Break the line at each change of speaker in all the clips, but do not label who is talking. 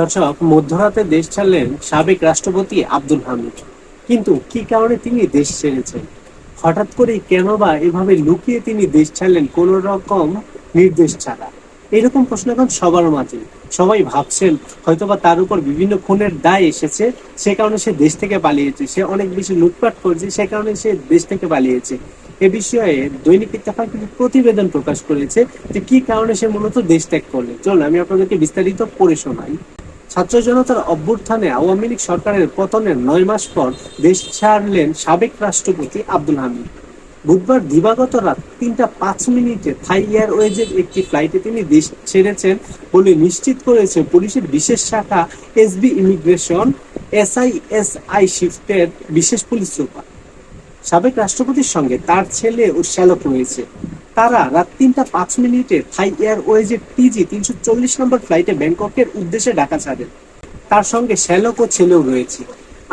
দর্শক, মধ্যরাতে দেশ ছাড়লেন সাবেক রাষ্ট্রপতি আব্দুল হামিদ। কিন্তু কি কারণে তিনি দেশ ছেড়েছেন? হঠাৎ করে কেন বা এভাবে লুকিয়ে তিনি দেশ ছাড়লেন কোন রকম নির্দেশ ছাড়া? এরকম প্রশ্ন এখন সবার মাঝে। সবাই ভাবছেন, হয়তোবা তার উপর বিভিন্ন খুনের দায় এসেছে, সে কারণে সে দেশ থেকে পালিয়েছে। সে অনেক বেশি লুটপাট করেছে, সে কারণে সে দেশ থেকে পালিয়েছে। এ বিষয়ে দৈনিক ইত্তেফাক একটি প্রতিবেদন প্রকাশ করেছে যে কি কারণে সে মূলত দেশ ত্যাগ করলেন। চলুন, আমি আপনাদেরকে বিস্তারিত পড়ে শোনাই। ছাত্র জনতার অভ্যুত্থানে আওয়ামী লীগ সরকারের পতনের নয় মাস পর দেশ ছাড়লেন সাবেক রাষ্ট্রপতি আব্দুল হামিদ। বুধবার দিবাগত রাত তিনটা পাঁচ মিনিটে থাই এয়ারওয়েজের একটি ফ্লাইটে তিনি দেশ ছেড়েছেন বলে নিশ্চিত করেছে পুলিশের বিশেষ শাখা এসবি ইমিগ্রেশন এসআইএসআই শিফটের বিশেষ পুলিশ সুপার। সাবেক রাষ্ট্রপতির সঙ্গে তার ছেলে ও শ্যালক রয়েছে। তারা রাত তিনটা পাঁচ মিনিটে থাই এয়ারওয়েজের টিজি তিনশো চল্লিশ নম্বর ফ্লাইটে ব্যাংককের উদ্দেশ্যে ঢাকা ছাড়েন। তার সঙ্গে শ্যালক ও ছেলেও রয়েছে।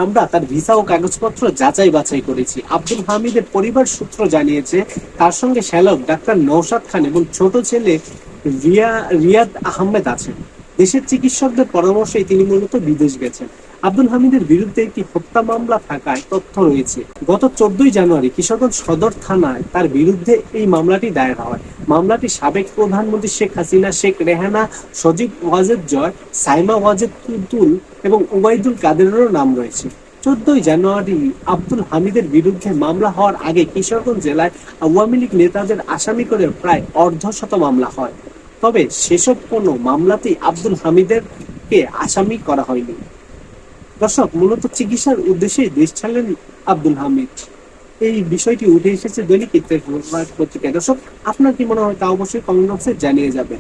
আমরা তার ভিসা ও কাগজপত্র যাচাই বাছাই করেছি। আব্দুল হামিদের পরিবার সূত্র জানিয়েছে, তার সঙ্গে শ্যালক ডাক্তার নৌসাদ খান এবং ছোট ছেলে রিয়া রিয়াদ আহমেদ আছেন। দেশের চিকিৎসকদের পরামর্শেই তিনি মূলত বিদেশ গেছেন। আব্দুল হামিদের বিরুদ্ধে একটি হত্যা মামলা থাকায় তথ্য রয়েছে। গত চোদ্দই জানুয়ারি কিশোরগঞ্জ সদর থানায় তার বিরুদ্ধে এই মামলাটি দায়ের হয়। মামলাটি সাবেক প্রধানমন্ত্রী শেখ হাসিনা, শেখ রেহানা, সজীব ওয়াজেদ জয়, সাইমা ওয়াজেদ তুতুল এবং ওবায়দুল কাদেরেরও নাম রয়েছে। চোদ্দই জানুয়ারি আব্দুল হামিদের বিরুদ্ধে মামলা হওয়ার আগে কিশোরগঞ্জ জেলায় আওয়ামী লীগ নেতাদের আসামি করে প্রায় অর্ধশত মামলা হয়। তবে সেসব কোনো মামলাতেই আব্দুল হামিদেরকে আসামি করা হয়নি। দর্শক, মূলত চিকিৎসার উদ্দেশ্যে দেশ ছাড়লেন আব্দুল হামিদ। এই বিষয়টি উঠে এসেছে দৈনিক ইত্তেফাক পত্রিকায়। দর্শক, আপনার কি মনে হয় তা অবশ্যই কমেন্ট বক্সে জানিয়ে যাবেন।